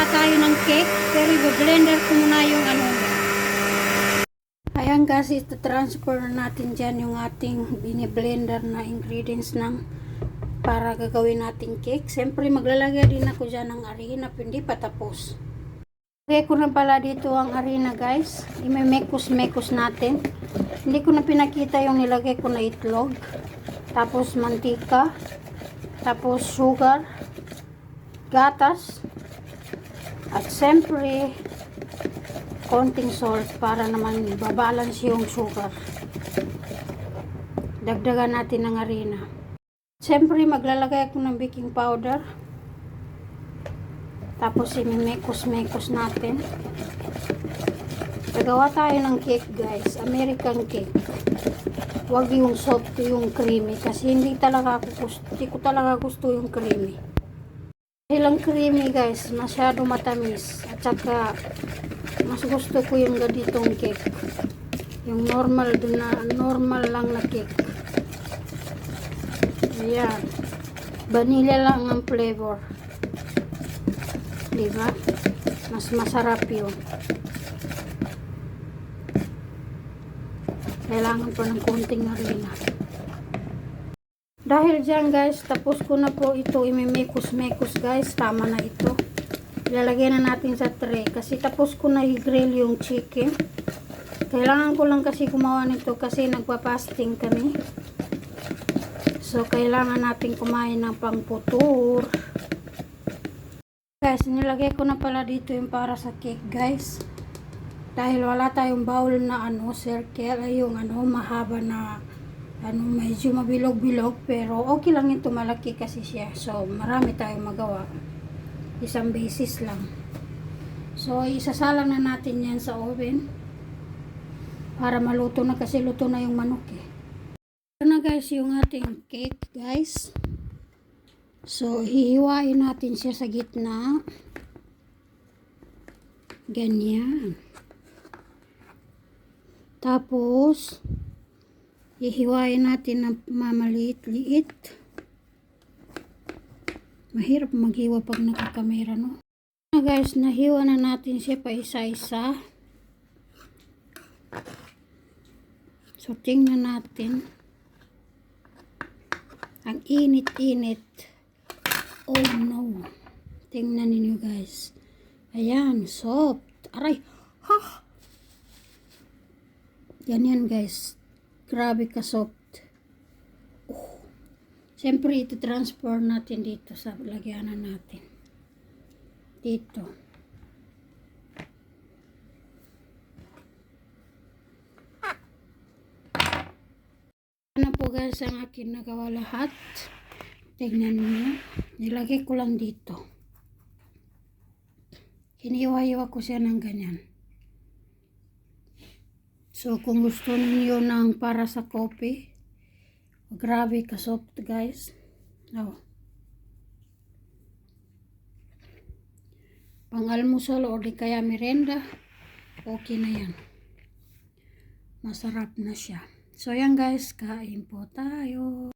Gagawa tayo ng cake, pero i-blender ko muna yung ano. Ayan guys, ito-transfer natin dyan yung ating biniblender na ingredients ng para gagawin natin cake. Siyempre, maglalagay din ako dyan ng harina, hindi pa tapos. Lagay ko na pala dito ang harina guys. Imemekos-mekos natin. Hindi ko na pinakita yung nilagay ko na itlog. Tapos mantika. Tapos sugar. Gatas. At siyempre, konting salt para naman babalance yung sugar. Dagdagan natin ng harina. Siyempre, maglalagay ako ng baking powder. Tapos, imimekos-mekos natin. Gagawa tayo ng cake, guys. American cake. Huwag yung soft, yung creamy. Kasi hindi talaga ako gusto, hindi ko talaga gusto yung creamy. Dahil ang creamy, guys, masyado matamis. At saka, mas gusto ko yung ganitong cake. Yung normal na normal lang na cake. Ayan. Vanilla lang ang flavor. Diba? Mas masarap yun. Kailangan pa ng konting harina. Dahil dyan guys, tapos ko na po ito. Imimekos-mekos guys. Tama na ito. Ilalagay na natin sa tray. Kasi tapos ko na i-grill yung chicken. Kailangan ko lang kasi gumawa nito kasi nagpa-fasting kami. So, kailangan natin kumain ng pangputur. Guys, nilagay ko na pala dito yung para sa cake, guys. Dahil wala tayong bowl na ano, circle, ay yung ano, mahaba na ano, medyo mabilog-bilog. Pero okay lang ito, malaki kasi siya. So, marami tayong magawa. Isang basis lang. So, isasalang na natin yan sa oven. Para maluto na kasi luto na yung manok eh. Ito na guys yung ating cake guys. So, hihiwain natin siya sa gitna. Ganyan. Tapos, hihiwain natin ng mamaliit-liit. Mahirap maghiwa pag nakakamera, no? Na guys, nahiwa na natin siya pa isa-isa. So, tingnan natin. Ang init-init. Oh no. Tingnan ninyo guys. Ayan, soft. Aray. Ha! Ganyan guys. Grabe ka soft. Oh. Siyempre, ito transfer natin dito sa lagyanan natin. Dito. Ano po guys ang akin nagawa lahat. Tingnan niyo. Nilagay ko lang dito. Hiniwa-hiwa ko siya ng ganyan. So kung gusto niyo ng para sa coffee, grabe ka soft guys. Oh. Pang almusal o di kaya merenda, okay na yan. Masarap na siya. So yan guys, kain po tayo.